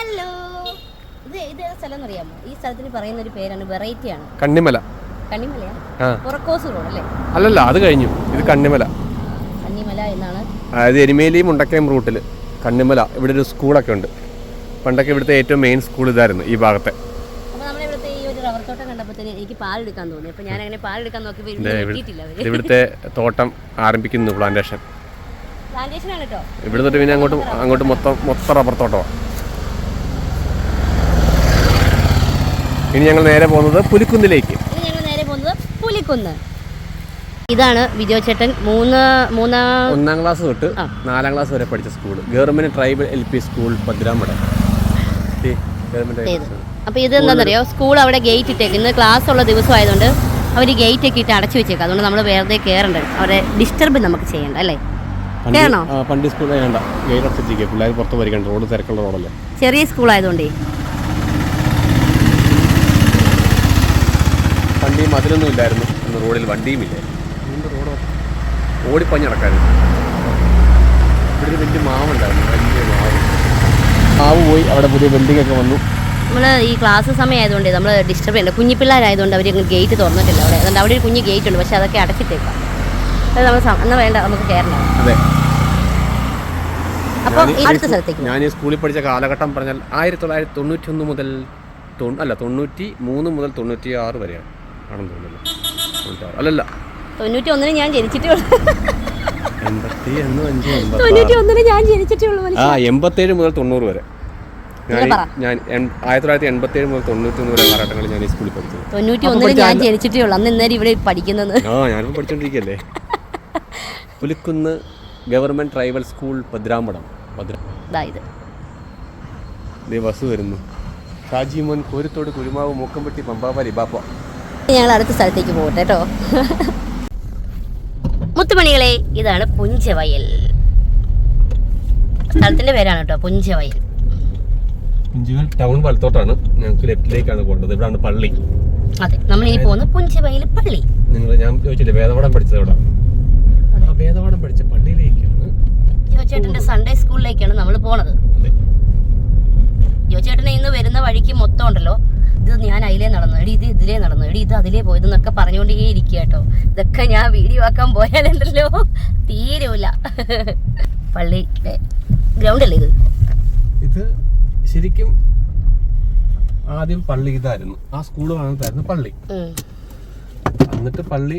Hello. ഇത് ഇത് സ്ഥലം അറിയാമോ ഈ സ്ഥലത്തിന് പറയുന്ന ഒരു പേരാണ് വെറൈറ്റി ആണ് കണ്ണിമല പുറക്കോസ് റോഡ് അല്ലേ? അല്ലല്ല അത് കഴിഞ്ഞു. ഇത് കണ്ണിമല. കണ്ണിമല എന്നാണ്? അതായത് എരുമേലിയും മുണ്ടക്കയം റൂട്ടിൽ കണ്ണിമല. ഇവിടെ ഒരു സ്കൂളൊക്കെ ഉണ്ട്. പണ്ടൊക്കെ ഇവിടുത്തെ ഏറ്റവും മെയിൻ സ്കൂൾ ഇതായിരുന്നു ഈ ഭാഗത്തെ. റബ്ബർ തോട്ടം കണ്ടപ്പോഴത്തേന് എനിക്ക് പാലെടുക്കാൻ തോന്നി. ഞാൻ അങ്ങനെ പാലെടുക്കാൻ നോക്കിയപ്പോൾ ഇവിടുത്തെ തോട്ടം ആരംഭിക്കുന്നു പ്ലാന്റേഷൻ പ്ലാന്റേഷൻ ആണ് കേട്ടോ ഇവിടെ തൊട്ട് പിന്നെ അങ്ങോട്ട് അങ്ങോട്ട് മൊത്തം മൊത്തം റബ്ബർ തോട്ടമാണ് ഇനി ഞങ്ങൾ നേരെ പോകുന്നത് പുലിക്കുന്നിലേക്ക്. ഇനി ഞങ്ങൾ നേരെ പോകുന്നത് പുലിക്കുന്ന്. ഇതാണ് വിജയ ചേട്ടൻ മൂന്ന് മൂന്നാം ഒന്നാം ക്ലാസ് തൊട്ട് ആ. നാലാം ക്ലാസ് വരെ പഠിച്ച school. Government tribal L P school Bhadramada government ചെയ്ത് അപ്പോൾ ഇത് എന്താണെന്നറിയോ? സ്കൂൾ അവിടെ ഗേറ്റ് ഇട്ടേക്ക്. ഇന്ന് ക്ലാസ് ഉള്ള ദിവസം ആയതുകൊണ്ട് അവർ ഗേറ്റ് ഒക്കെ ഇട്ട് അടച്ചു വെച്ചേക്കാം. അതുകൊണ്ട് നമ്മൾ വെറുതെ കയറണ്ട അവരെ ഡിസ്റ്റർബ് നമുക്ക് ചെയ്യണ്ട അല്ലേ? കയറണോ പണ്ടി സ്കൂൾ വേണ്ട. ഗൈഡ് അടച്ചിരിക്കുക പിള്ളേർ പുറത്ത് റോഡ് തിരക്കുള്ള റോഡല്ലേ ചെറിയ സ്കൂൾ വണ്ടിയും അതിലൊന്നും ഇല്ലായിരുന്നു. അന്ന് റോഡിൽ വണ്ടിയും ഇല്ലായിരുന്നു റോഡ്? ഓടിപ്പഞ്ഞ് നടക്കായിരുന്നു. ഇവിടെ വലിയ മാവുണ്ടായിരുന്നു. വലിയ മാവ്. മാവ് പോയി. അവിടെ പുതിയ ബിൽഡിംഗ് ഒക്കെ വന്നു. നമ്മൾ ഈ ക്ലാസ് സമയമായതുകൊണ്ട് നമ്മൾ ഡിസ്റ്റർബ് ചെയ്യണ്ട. കുഞ്ഞു പിള്ളേരായതുകൊണ്ട് അവർ ഗേറ്റ് തുറന്നിട്ടില്ല അവിടെ. അതുകൊണ്ട് അവിടെ ഒരു കുഞ്ഞ് ഗേറ്റ് ഉണ്ട്. പക്ഷെ അതൊക്കെ അടച്ചിട്ടേക്കാം. അത് നമ്മൾ എന്നാൽ വേണ്ട നമുക്ക് കയറണം അതെ. അപ്പോൾ ഈ അടുത്ത സ്ഥലത്തേക്ക് ഞാൻ ഈ സ്കൂളിൽ പഠിച്ച കാലഘട്ടം പറഞ്ഞാൽ ആയിരത്തി തൊള്ളായിരത്തി തൊണ്ണൂറ്റി ഒന്ന് മുതൽ അല്ല തൊണ്ണൂറ്റി മൂന്ന് മുതൽ തൊണ്ണൂറ്റി ആറ് വരെയാണ്. ആണെന്ന് തോന്നുന്നു. അല്ലല്ല. തൊണ്ണൂറ്റി ഒന്നിന് ഞാൻ ജനിച്ചിട്ടേ ഉള്ളൂ. എൺപത്തി എൺപത്തി തൊണ്ണൂറ്റി ഒന്നിന് ഞാൻ ജനിച്ചിട്ടേ ഉള്ളൂ ആ എൺപത്തേഴ് മുതൽ തൊണ്ണൂറ് വരെ. ഞാൻ ആയിരത്തി തൊള്ളായിരത്തി എൺപത്തേഴ് മുതൽ തൊണ്ണൂറ്റി ഒന്ന് വരെ കാലഘട്ടങ്ങളിൽ ഞാൻ ഈ സ്കൂളിൽ പഠിച്ചത്. തൊണ്ണൂറ്റി അപ്പോൾ ഞാൻ ജനിച്ചിട്ടേ ഉള്ളൂ. അന്ന് ഇന്നേരം ഇവിടെ പഠിക്കുന്നത്. ആ ഞാനിപ്പോൾ പഠിച്ചോണ്ടിരിക്കല്ലേ. Pulikkunnu government tribal school Bhadramadam Bhadra bus വരുന്നു. ഷാജിമോൻ കോരത്തോട് കുരുമാവ് മൂക്കമ്പട്ടി പമ്പാവാലി ബാപ്പ ഞങ്ങൾ അടുത്ത സ്ഥലത്തേക്ക് പോകട്ടെ കേട്ടോ മുത്തുമണികളെ ഇതാണ് പുഞ്ചവയൽ. സ്ഥലത്തിന്റെ പേരാണ് കേട്ടോ പുഞ്ചവയൽ. ഇഞ്ചുകൾ ടൗൺ വലത്തോട്ടാണ്. ഞങ്ങൾക്ക് ലെഫ്റ്റിലേക്കാണ് പോകേണ്ടത്. ഇവിടാണ് പള്ളി. അതെ നമ്മൾ ഇനി പോകുന്നത് പുഞ്ചവയൽ പള്ളി. നിങ്ങൾ ഞാൻ ചോദിച്ചില്ലേ വേദപാഠം പഠിച്ചത് എവിടെ? ആ വേദപാഠം പഠിച്ച പള്ളിയിലേക്കാണ് ജോചേട്ടന്റെ സൺഡേ സ്കൂളിലേക്കാണ് നമ്മൾ പോണത്. അതെ. ജോചേട്ടനെ ഇന്ന് വരുന്ന വഴിക്ക് മൊത്തം ഉണ്ടല്ലോ. ഇത് ഞാൻ അതിലേ നടന്നു. എടി ഇത് ഇതിലേ നടന്നു. എടി ഇത് അതിലേ പോയത് എന്നൊക്കെ പറഞ്ഞുകൊണ്ടേ ഇരിക്കുക കേട്ടോ. ഇതൊക്കെ ഞാൻ വീഡിയോ ആക്കാൻ പോയാലുണ്ടല്ലോ. തീരൂല. പള്ളി ഗ്രൗണ്ട് അല്ലേ ഇത്? ഇത് ശരിക്കും ആദ്യം പള്ളി ഇതായിരുന്നു. ആ സ്കൂൾ കാണത്തായിരുന്നു പള്ളി. എന്നിട്ട് പള്ളി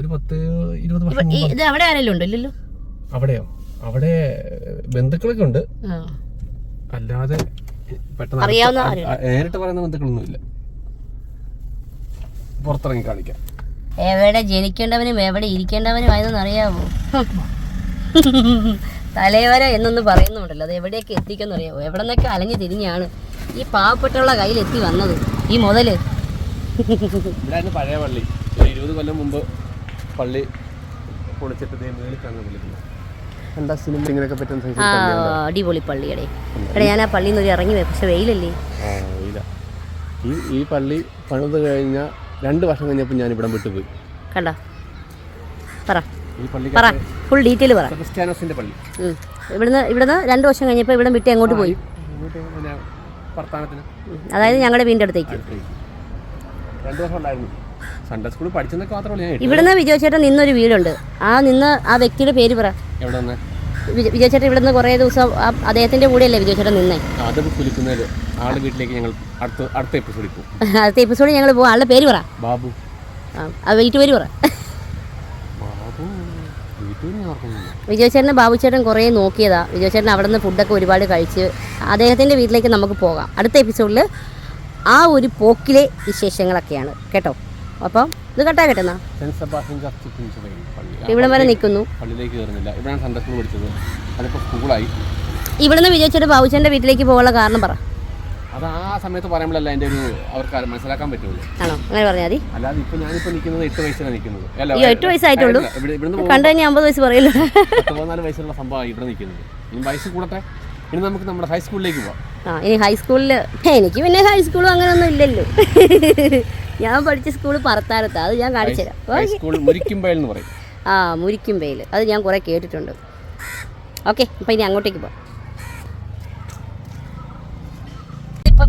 ഒരു പത്ത് ഇരുപത് വർഷം ഇത് അവിടെ ആരെങ്കിലും ഉണ്ടോ ഇല്ലല്ലോ? അവിടെയോ? അവിടെ ബന്ധുക്കളൊക്കെ ഉണ്ട്. അല്ലാതെ പെട്ടെന്ന് അറിയാവുന്ന നേരിട്ട് പറയുന്ന ബന്ധുക്കളൊന്നും ഇല്ല പുറത്തിറങ്ങി കാണിക്കാം എവിടെ ജനിക്കേണ്ടവനും എവിടെ ഇരിക്കേണ്ടവനും ആയതെന്ന് അറിയാവോ? തലയോര എന്നൊന്ന് പറയുന്നുണ്ടല്ലോ. അത് എവിടെയൊക്കെ എത്തിക്കെന്ന് അറിയാവോ എവിടെ നിന്നൊക്കെ അലഞ്ഞു തിരിഞ്ഞാണ് ഈ പാവപ്പെട്ടുള്ള കയ്യിൽ എത്തി വന്നത്. ഈ മുതൽ. പഴയ പള്ളി. ഇരുപത് കൊല്ലം മുമ്പ് പള്ളി പൊളിച്ചിട്ട് കാണുന്ന വിളിക്കുന്നത് എന്താ ആ അടിപൊളി പള്ളിയുടെ. എടാ ഞാൻ ആ പള്ളിയിൽ നിന്ന് ഇറങ്ങി പോയി പക്ഷെ വെയിലല്ലേ? ഈ ഈ പള്ളി പണിത് കഴിഞ്ഞ രണ്ട് വർഷം കഴിഞ്ഞപ്പോൾ ഞാൻ ഇവിടെ വിട്ടുപോയി കണ്ട? പറ. പറ. ഫുൾ ഡീറ്റെയിൽ പറ. ക്രിസ്ത്യാനോസിന്റെ പള്ളി. ഇവിടുന്ന് ഇവിടുന്ന് രണ്ട് വർഷം കഴിഞ്ഞപ്പോൾ ഇവിടെ വിട്ട് എങ്ങോട്ട് പോയി. അതായത് ഞങ്ങളുടെ വീടിന്റെ അടുത്തേക്ക്. രണ്ട് വർഷം ഉണ്ടായിരുന്നു. സൺഡേ സ്കൂളിൽ പഠിച്ചെന്നൊക്കെ മാത്രമല്ല ഞാൻ ഇവിടുന്ന് വിജയ ചേട്ടൻ നിന്നൊരു വീടുണ്ട്. ആ നിന്ന് ആ വ്യക്തിയുടെ പേര് പറ. എവിടെ വന്നേ വിജ- വിജയ് ചേട്ടൻ ഇവിടുന്ന് കുറേ ദിവസം അദ്ദേഹത്തിന്റെ കൂടെയല്ലേ വിജയ ചേട്ടൻ നിന്നേ അത് കുലിക്കുന്നത് ആളുടെ വീട്ടിലേക്ക് ഞങ്ങൾ അടുത്ത അടുത്ത എപ്പിസോഡിൽ പോകും. അടുത്ത എപ്പിസോഡിൽ ഞങ്ങൾ പോകും. ആളുടെ പേര് പറ. ബാബു. ആ, വീട്ടു പേര് പറ. ബാബു. വീട്ടിൽ ഞാൻ ഓർക്കുന്നില്ല. ബാബു ചേട്ടൻ കുറേ നോക്കിയതാ. വിജയചേട്ടൻ അവിടെ നിന്ന് ഫുഡൊക്കെ ഒരുപാട് കഴിച്ച് അദ്ദേഹത്തിന്റെ വീട്ടിലേക്ക് നമുക്ക് പോകാം. അടുത്ത എപ്പിസോഡിൽ ആ ഒരു പോക്കിലെ വിശേഷങ്ങളൊക്കെയാണ്. കേട്ടോ? അപ്പം ഇത് കട്ടാ കേട്ടെന്നാ ഇവിടെ വരെ നിൽക്കുന്നു. പള്ളിയിലേക്ക് കയറുന്നില്ല. ഇവിടെയാണ് സൺഡേ സ്കൂൾ പഠിച്ചത്. അതിപ്പോൾ സ്കൂളായി ഇവിടുന്ന് വിജയിച്ചിട്ട് ബാബുച്ചന്റെ വീട്ടിലേക്ക് പോകാനുള്ള കാരണം പറ. അത് ആ സമയത്ത് പറയുമ്പോഴല്ല എന്റെ ഒരു അവർക്ക് മനസ്സിലാക്കാൻ പറ്റുള്ളൂ. ആണോ? അങ്ങനെ പറഞ്ഞാൽ മതി. അല്ലാതെ ഇപ്പൊ ഞാനിപ്പോ നിൽക്കുന്നത് എട്ട് വയസ്സിലാണ് നിൽക്കുന്നത്. അയ്യോ എട്ട് വയസ്സായിട്ടുള്ളൂ. കണ്ടു കഴിഞ്ഞാൽ അമ്പത് വയസ്സ് പറയല്ലോ. പത്ത് പതിനാല് വയസ്സുള്ള സംഭവമാണ് ഇവിടെ നിൽക്കുന്നത്. ഇനി വയസ്സ് കൂടട്ടെ. ഇനി നമുക്ക് നമ്മുടെ ഹൈസ്കൂളിലേക്ക് പോവാം. ആ ഇനി ഹൈസ്കൂളിൽ എനിക്ക് പിന്നെ ഹൈസ്കൂളും അങ്ങനെയൊന്നും ഇല്ലല്ലോ. ഞാൻ പഠിച്ച സ്കൂൾ പറത്താരത്ത് അത് ഞാൻ കാണിച്ചുതരാം ആ മുരിക്കുംപേൽ അത് ഞാൻ കുറേ കേട്ടിട്ടുണ്ട്. ഓക്കെ അപ്പം ഇനി അങ്ങോട്ടേക്ക് പോവാം.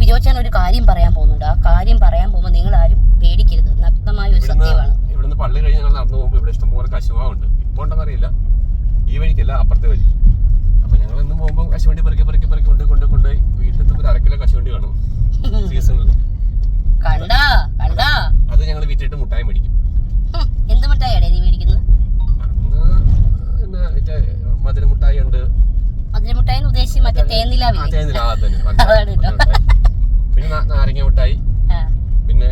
ബിജോച്ചൻ ഒരു കാര്യം പറയാൻ പോകുന്നുണ്ട്. ആ കാര്യം പറയാൻ പോകുമ്പോൾ നിങ്ങൾ ആരും പേടിക്കരുത്. നഗ്നമായ ഒരു ഇവിടുന്ന് സത്യമാണ്. ഇവിടുന്ന് പള്ളി കഴിഞ്ഞ് ഞങ്ങൾ നടന്നു പോകുമ്പോൾ ഇവിടെ ഇഷ്ടംപോലെ ഉണ്ട് ഇപ്പോൾ ഉണ്ടെന്നറിയില്ല ഈ വഴിക്കല്ല അപ്പുറത്തെ വഴി. അപ്പൊ ഞങ്ങൾ ഇന്ന് പോകുമ്പോൾ കശുവണ്ടി പെറുക്കി പെറുക്കി പെറുക്കി കൊണ്ട് കൊണ്ട് കൊണ്ടുപോയി വീട്ടിലെത്തുമ്പോൾ ഒരു അര കിലോ കശുവണ്ടി കാണും സീസണിൽ കണ്ടാ കണ്ടാ അത് ഞങ്ങൾ വീട്ടിലിട്ട് മുട്ടായി മേടിക്കും ഹും, എന്ത് മിഠായിയാടേ നീ മേടിക്കുന്നത് അന്ന് പിന്നെ മറ്റേ മധുര മുട്ടായി ഉണ്ട് മധുര മിഠായി എന്ന് ഉദ്ദേശിച്ച് മറ്റേ ആ, തേനില, ആ, തന്നെ. അതാണ് കേട്ടോ. മിഠായി. പിന്നെ നാരങ്ങ മിഠായി പിന്നെ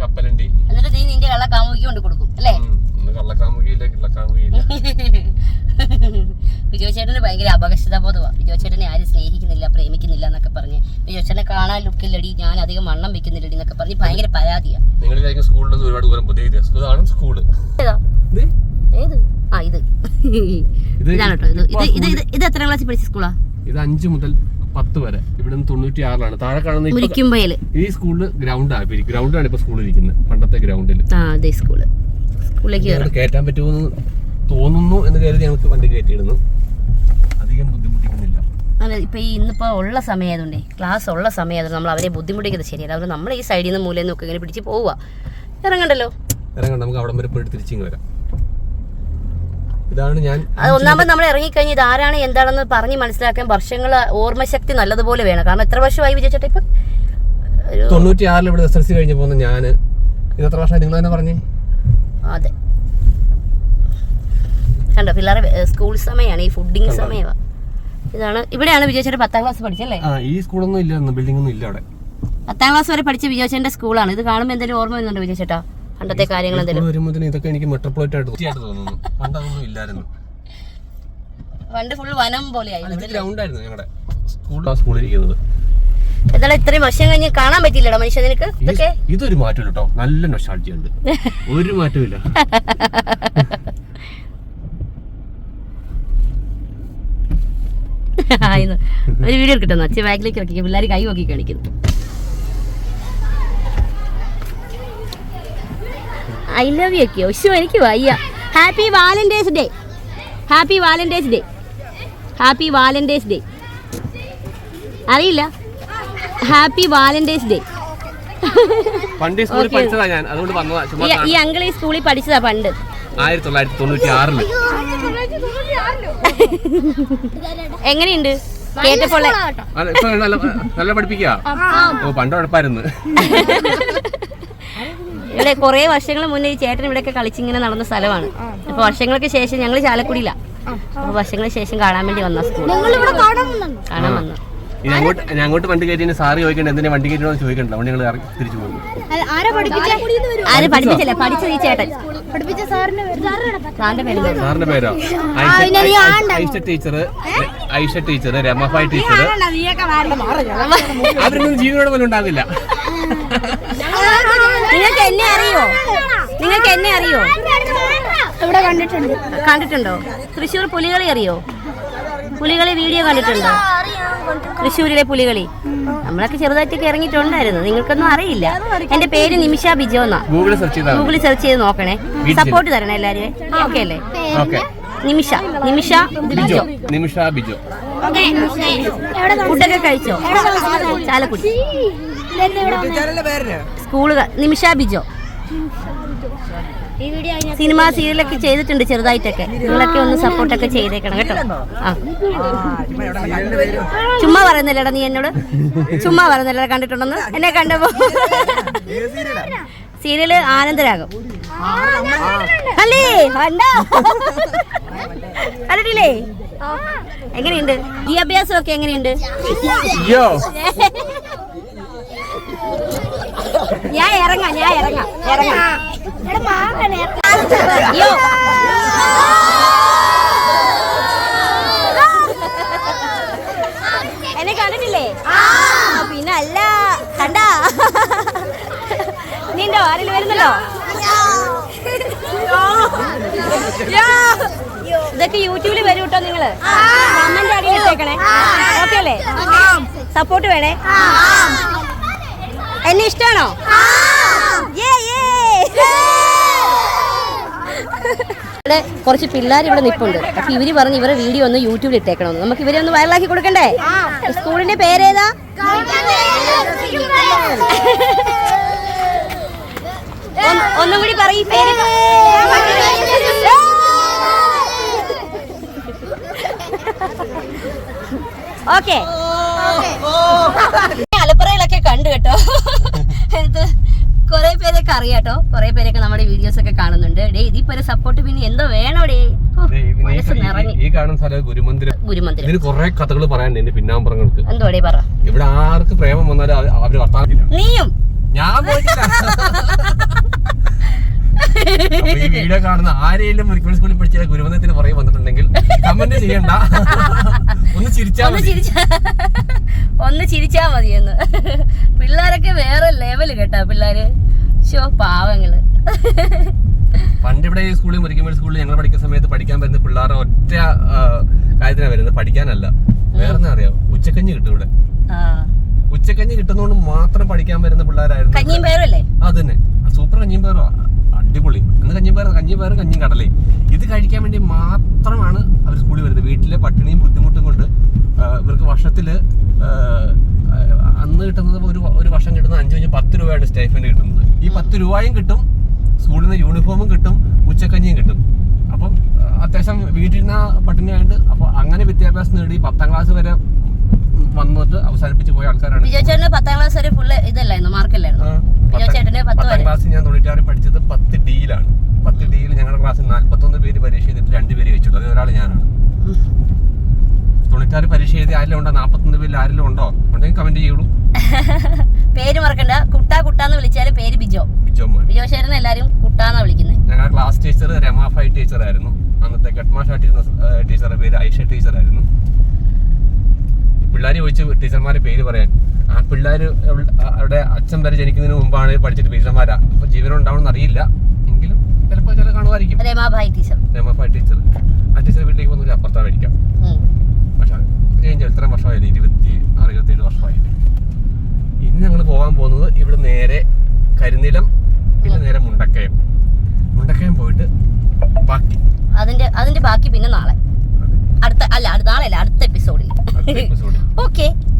കപ്പലണ്ടി. എന്നിട്ട് നീ നിന്റെ കള്ള കാമുകിക്ക് കൊണ്ട് കൊടുക്കും അല്ലേ? ഉം, ഇന്ന് കള്ളക്കാമുകിയില്ല കിള്ളക്കാമുകിയില്ല. ബിജോ ചേട്ടന് ഭയങ്കര അപകർഷതാബോധമാണ് ബിജോ ചേട്ടനെ ആരും സ്നേഹിക്കുന്നില്ല പ്രേമിക്കുന്നില്ല എന്നൊക്കെ പറഞ്ഞ്. ബിജോ ചേട്ടനെ കാണാൻ ലുക്കില്ലടി ഞാൻ അധികം വണ്ണം വെക്കുന്നില്ലടി എന്നൊക്കെ പറഞ്ഞ് ഭയങ്കര പരാതിയാണ് ഏതാ? ആ ഇത്. ഇത് ഇതാണ് കേട്ടോ ഇത്. ഇത് ഇത് ഇത് ഇത് എത്ര ക്ലാസ്സിൽ പഠിച്ച സ്കൂളാ ഇത് അഞ്ച് മുതൽ പത്ത് വരെ. ഇവിടെ നിന്ന് തൊണ്ണൂറ്റി ആറിലാണ് താഴെ കാണുന്ന ഈ മുരിക്കുമ്പയൽ ഈ സ്കൂളിൽ ഗ്രൗണ്ടാണ് ഇപ്പൊ സ്കൂളിൽ ഇരിക്കുന്നത്. പണ്ടത്തെ ഗ്രൗണ്ടിൽ കയറ്റാൻ പറ്റുമെന്ന് തോന്നുന്നു എന്ന് കരുതി ഞങ്ങൾക്ക് വണ്ടി കയറ്റിയിടുന്നു അധികം ബുദ്ധിമുട്ടിക്കുന്നില്ല. അല്ല ഇപ്പൊ ഈ ഇന്നിപ്പോ ഉള്ള സമയമായതുകൊണ്ടേ ക്ലാസ് ഉള്ള സമയമായതുകൊണ്ട് നമ്മൾ അവരെ ബുദ്ധിമുട്ടിക്കുന്നത് ശരിയല്ല. അവർ നമ്മൾ ഈ സൈഡിൽ നിന്ന് മൂലയിൽ നിന്നൊക്കെ ഇങ്ങനെ പിടിച്ച് പോവുക. ഇറങ്ങണ്ടല്ലോ. ഇറങ്ങണ്ട നമുക്ക് അവിടം വരെ പോയിട്ട് തിരിച്ചു വരാം. ഇതാണ് ഞാൻ ഒന്നാമത് നമ്മൾ ഇറങ്ങിക്കഴിഞ്ഞ് ഇത് ആരാണ് എന്താണെന്ന് പറഞ്ഞ് മനസ്സിലാക്കാൻ വർഷങ്ങൾ ഓർമ്മശക്തി നല്ലതുപോലെ വേണം. കാരണം എത്ര വർഷമായി വിജയിച്ചിട്ട് ഇപ്പൊ? തൊണ്ണൂറ്റി ആറിൽ ഇവിടെ എസ് എൽ സി കഴിഞ്ഞ് പോകുന്ന ഞാൻ ഇത് എത്ര വർഷമായി നിങ്ങൾ തന്നെ പറഞ്ഞേ? അതെ. കണ്ടോ പിള്ളേരെ സ്കൂൾ സമയമാണ് ഈ ഫുഡിങ്? സമയമാണ് ഇതാണ് ഇവിടെയാണ് വിജയിച്ചേട്ടൻ പത്താം ക്ലാസ് പഠിച്ചല്ലേ ഈ സ്കൂളൊന്നും ഇല്ല ബിൽഡിംഗ് ഒന്നും ഇല്ല അവിടെ. പത്താം ക്ലാസ് വരെ പഠിച്ച വിജയിച്ചേട്ടന്റെ സ്കൂളാണ്. ഇത് കാണുമ്പോൾ എന്തെങ്കിലും ഓർമ്മ വരുന്നുണ്ടോ വിജയിച്ചേട്ടാ? പണ്ടത്തെ കാര്യങ്ങൾ എന്തെങ്കിലും? വരുമ്പോൾ ഇതൊക്കെ എനിക്ക് മെട്രോപ്ലോയിറ്റ് ആയിട്ട് തോന്നുന്നു. പണ്ട് അതൊന്നും ഇല്ലായിരുന്നു. പണ്ട് ഫുൾ വനം പോലെയായിരുന്നു ഞങ്ങളുടെ സ്കൂളിൽ ഇരിക്കുന്നത്. എന്നാലും ഇത്രയും വർഷം കഴിഞ്ഞ് കാണാൻ പറ്റില്ലടാ മനുഷ്യ നിനക്ക്? ഇതൊക്കെ? ഇതൊരു മാറ്റമില്ല കേട്ടോ നല്ല നൊഷാൾജി ഉണ്ട്. ഒരു മാറ്റമില്ല. ഒരു വീഡിയോ കിട്ടുന്നു അച്ഛൻ ബാഗിലേക്ക് ഇറക്കി പിള്ളേർ കൈ നോക്കി കാണിക്കുന്നു. ഐ ലവ് യു ഒക്കെ. ഒശോ എനിക്ക് വയ്യ. Happy valentine's day. Happy valentine's day. Happy valentine's day. അറിയില്ല. Happy valentine's day. പണ്ട് ഈ സ്കൂളിൽ പഠിച്ചതാ ഞാൻ. അതുകൊണ്ട് വന്നതാ. ചുമ്മാ ഈ അങ്കിൾ ഈ സ്കൂളിൽ പഠിച്ചതാ പണ്ട്. ആയിരത്തി തൊള്ളായിരത്തി തൊണ്ണൂറ്റി ആറിൽ എങ്ങനെയുണ്ട് കേട്ടപ്പോൾ നല്ല പഠിപ്പിക്കാ ഓ പണ്ട് ഉഴപ്പായിരുന്നു കുറെ വർഷങ്ങൾ മുന്നേ ഈ ചേട്ടൻ ഇവിടെയൊക്കെ കളിച്ചിങ്ങനെ നടന്ന സ്ഥലമാണ്. അപ്പൊ വർഷങ്ങൾക്ക് ശേഷം ഞങ്ങൾ ചാലക്കുടിയില്ല അപ്പൊ വർഷങ്ങൾക്ക് ശേഷം കാണാൻ വേണ്ടി വന്ന സ്കൂൾ കാണാൻ വന്നു? ഞങ്ങോട്ട് ഞാൻ അങ്ങോട്ട് വണ്ടി കയറ്റി സാറ് ചോദിക്കണ്ട എന്തിനാ വണ്ടി കയറ്റണോ ചോദിക്കണ്ട. അതുകൊണ്ട് ഞങ്ങൾ തിരിച്ചു പോകും. ആരും പഠിപ്പിച്ചില്ല? പഠിച്ചത് ഈ ചേട്ടൻ. പഠിപ്പിച്ച സാറിന്റെ സാറിന്റെ പേര് സാറിന്റെ പേരോ? Aisha teacher Aisha teacher Ramabai teacher അവരൊന്നും ജീവനോട് പോലും ഉണ്ടാകില്ല നിങ്ങൾക്ക് എന്നെ അറിയോ? നിങ്ങൾക്ക് എന്നെ അറിയോ? ഇവിടെ കണ്ടിട്ടുണ്ട്. കണ്ടിട്ടുണ്ടോ? തൃശ്ശൂർ പുലികളി അറിയോ? പുലികളി വീഡിയോ കണ്ടിട്ടുണ്ടോ? തൃശ്ശൂരിലെ പുലികളി. നമ്മളൊക്കെ ചെറുതായിട്ടൊക്കെ ഇറങ്ങിയിട്ടുണ്ടായിരുന്നു. നിങ്ങൾക്കൊന്നും അറിയില്ല. എന്റെ പേര് നിമിഷ ബിജോ എന്നാ. ഗൂഗിളിൽ സെർച്ച് ചെയ്ത് നോക്കണേ. സപ്പോർട്ട് തരണം എല്ലാരും ഓക്കെ അല്ലേ? ഓക്കെ നിമിഷ. നിമിഷ ബിജോ. നിമിഷ ബിജോ. ഫുഡൊക്കെ കഴിച്ചോ? ചാലക്കുടി. സ്കൂൾ നിമിഷ ബിജോ. ഈ വീഡിയോ സിനിമ സീരിയലൊക്കെ ചെയ്തിട്ടുണ്ട് ചെറുതായിട്ടൊക്കെ. നിങ്ങളൊക്കെ ഒന്ന് സപ്പോർട്ടൊക്കെ ചെയ്തേക്കണം കേട്ടോ. ആ. ചുമ്മാ പറയുന്നില്ലടാ നീ എന്നോട്. ചുമ്മാ പറയുന്നില്ലടാ കണ്ടിട്ടുണ്ടെന്ന്. എന്നെ കണ്ടപ്പോ സീരിയൽ ആനന്ദരാഗം. അല്ലേ? കണ്ടോ? കണ്ടിട്ടില്ലേ? എങ്ങനെയുണ്ട്? വിദ്യാഭ്യാസം ഒക്കെ എങ്ങനെയുണ്ട്? യോ ഞാൻ ഇറങ്ങാം ഞാൻ ഇറങ്ങാം ഇറങ്ങാം. അയ്യോ. എന്നെ കണ്ടിട്ടില്ലേ? പിന്നെ അല്ല കണ്ടാ. നിന്റെ ആരെങ്കിലും വരുന്നല്ലോ ഇതൊക്കെ യൂട്യൂബിൽ വരും കേട്ടോ നിങ്ങൾ. കമന്റ് അടിയിൽ ഇട്ടേക്കണേ. ഓക്കെ അല്ലേ? സപ്പോർട്ട് വേണേ. എന്നെ ഇഷ്ടമാണോ ഇവിടെ കുറച്ച് പിള്ളേർ ഇവിടെ നിൽപ്പുണ്ട് അപ്പൊ ഇവർ പറഞ്ഞ് ഇവരെ വീഡിയോ ഒന്ന് യൂട്യൂബിൽ ഇട്ടേക്കണമെന്ന്. നമുക്ക് ഇവരെ ഒന്ന് വൈറലാക്കി കൊടുക്കണ്ടേ? സ്കൂളിന്റെ പേരേതാ? ഒന്ന്- കൂടി പറയും ഓക്കെ അലപ്പുറയിലൊക്കെ കണ്ടു കേട്ടോ ഇത് കുറെ പേരൊക്കെ അറിയാട്ടോ കുറെ പേരൊക്കെ നമ്മുടെ വീഡിയോസ് ഒക്കെ കാണുന്നുണ്ട്. ഡേ ഇതിപ്പോ ഒരു സപ്പോർട്ട് പിന്നെ എന്തോ വേണോടേ ഡേ. ഈ- കാണുന്ന സ്ഥലം ഗുരുമന്ദിരം. ഗുരുമന്ദിരം. ഇതിന് കുറെ കഥകൾ പറയാനുണ്ട് എന്റെ പിന്നാമ്പറങ്ങൾക്ക്. എന്തോടെ പറ. ഇവിടെ ആർക്ക് പ്രേമം വന്നാലും അവർ നീയും? ഞാൻ ഈ വീഡിയോ കാണുന്ന ആരെയും മെഡിക്കൽ സ്കൂളിൽ പഠിച്ച ഗുരുവന്ദത്തിന് പുറകെ വന്നിട്ടുണ്ടെങ്കിൽ കമന്റ് ചെയ്യണ്ട. ഒന്ന് ചിരിച്ചാ ഒന്ന് ചിരിച്ചാ മതിയെന്ന്. പിള്ളേരൊക്കെ വേറെ ലെവൽ കേട്ടാ പിള്ളേര്. ഷോ പാവങ്ങൾ പണ്ട് ഇവിടെ ഈ സ്കൂളിൽ മുരിക്കുമ്പോൾ സ്കൂളിൽ ഞങ്ങൾ പഠിക്കുന്ന സമയത്ത് പഠിക്കാൻ വരുന്ന പിള്ളേരുടെ ഒറ്റ കാര്യത്തിനാണ് കാര്യത്തിനാ വരുന്നത് പഠിക്കാനല്ല. വേറെ അറിയാം? ഉച്ചക്കഞ്ഞി കിട്ടും ഇവിടെ. ഉച്ചക്കഞ്ഞി കിട്ടുന്നതുകൊണ്ട് മാത്രം പഠിക്കാൻ വരുന്ന പിള്ളേരായിരുന്നു അത് തന്നെ സൂപ്പർ കഞ്ഞിയും പേരോ അടിപൊളി. അന്ന് കഞ്ഞിയും പേര് കഞ്ഞിയും കഞ്ഞിയും കടലേ ഇത് കഴിക്കാൻ വേണ്ടി മാത്രമാണ് അവർ സ്കൂളിൽ വരുന്നത്. വീട്ടിലെ പട്ടിണിയും ബുദ്ധിമുട്ടും കൊണ്ട് ഇവർക്ക് വർഷത്തിൽ അന്ന് കിട്ടുന്നത് ഒരു ഒരു വർഷം കിട്ടുന്നത് അഞ്ചു കഴിഞ്ഞ് പത്ത് രൂപയാണ് സ്റ്റൈഫൻഡ് കിട്ടുന്നത്. ഈ പത്ത് രൂപയും കിട്ടും സ്കൂളിൽ നിന്ന് യൂണിഫോമും കിട്ടും ഉച്ചക്കഞ്ഞിയും കിട്ടും. അപ്പം അത്യാവശ്യം വീട്ടിൽ നിന്ന് പട്ടിണിയായിട്ട് അപ്പോൾ അങ്ങനെ വിദ്യാഭ്യാസം നേടി പത്താം ക്ലാസ് വരെ വന്നിട്ട് അവസാനിപ്പിച്ച് പോയ ആൾക്കാരാണ്. പത്താം ക്ലാസ് വരെ ഫുള്ള് ഇതല്ലായിരുന്നു മാർക്കല്ലായിരുന്നു. പത്താം ക്ലാസ് ഞാൻ തൊണ്ണൂറ്റാറിൽ പഠിച്ചത് പത്ത് ഡിയിലാണ് പത്ത് ഡിയിൽ ഞങ്ങളുടെ ക്ലാസ്സിൽ നാല്പത്തൊന്ന് പേര് പരീക്ഷ ചെയ്തിട്ട് രണ്ട് പേര് അത് ഒരാൾ ഞാനാണ്. തൊണ്ണൂറ്റാറ് പരീക്ഷ എഴുതി ആരെങ്കിലും ഉണ്ടോ? നാപ്പത്തൊന്ന് പേരിൽ ആരെങ്കിലും ഉണ്ടോ? ഉണ്ടെങ്കിൽ കമന്റ് ചെയ്യുള്ളൂ പേര് മറക്കണ്ട. കുട്ടാ കുട്ടാന്ന് വിളിച്ചാൽ പേര് ബിജോ. ബിജോ ബിജോ ചേട്ടനെ എല്ലാരും കുട്ടാന്നാ വിളിക്കുന്നത് ഞങ്ങളുടെ ക്ലാസ് ടീച്ചർ രമാഫായി ടീച്ചർ ആയിരുന്നു. അന്നത്തെ ഗഡ്മാഷായിട്ടിരുന്ന ടീച്ചറുടെ പേര് ഐഷ ടീച്ചർ ആയിരുന്നു. പിള്ളേർ ചോദിച്ചു ടീച്ചർമാരെ പേര് പറയാൻ. ആ പിള്ളേർ അവിടെ അച്ഛൻ വരെ ജനിക്കുന്നതിന് മുമ്പാണ് പഠിച്ചിട്ട് ടീച്ചർമാരാ. അപ്പൊ ജീവനം ഉണ്ടാവണമെന്ന് അറിയില്ല. എങ്കിലും ചിലപ്പോൾ ചില കാണുമായിരിക്കും. രമാഭായ് ടീച്ചർ രമാഫൈ ടീച്ചർ ആ ടീച്ചർ വീട്ടിലേക്ക് പോകുന്നില്ല അപ്പുറത്താണ് മേടിക്കാം. പക്ഷെ ചേഞ്ച് ഇത്രയും വർഷമായില്ലേ? ഇരുപത്തി ആറ് ഇരുപത്തേഴ് വർഷമായില്ലേ? ഇനി ഞങ്ങൾ പോകാൻ പോകുന്നത് ഇവിടെ നേരെ കരിനിലം പിന്നെ നേരെ മുണ്ടക്കയം. മുണ്ടക്കയം പോയിട്ട് ബാക്കി അതിന്റെ അതിന്റെ ബാക്കി പിന്നെ നാളെ. അടുത്ത അല്ല നാളെ അല്ല അടുത്ത എപ്പിസോഡിൽ ഓക്കെ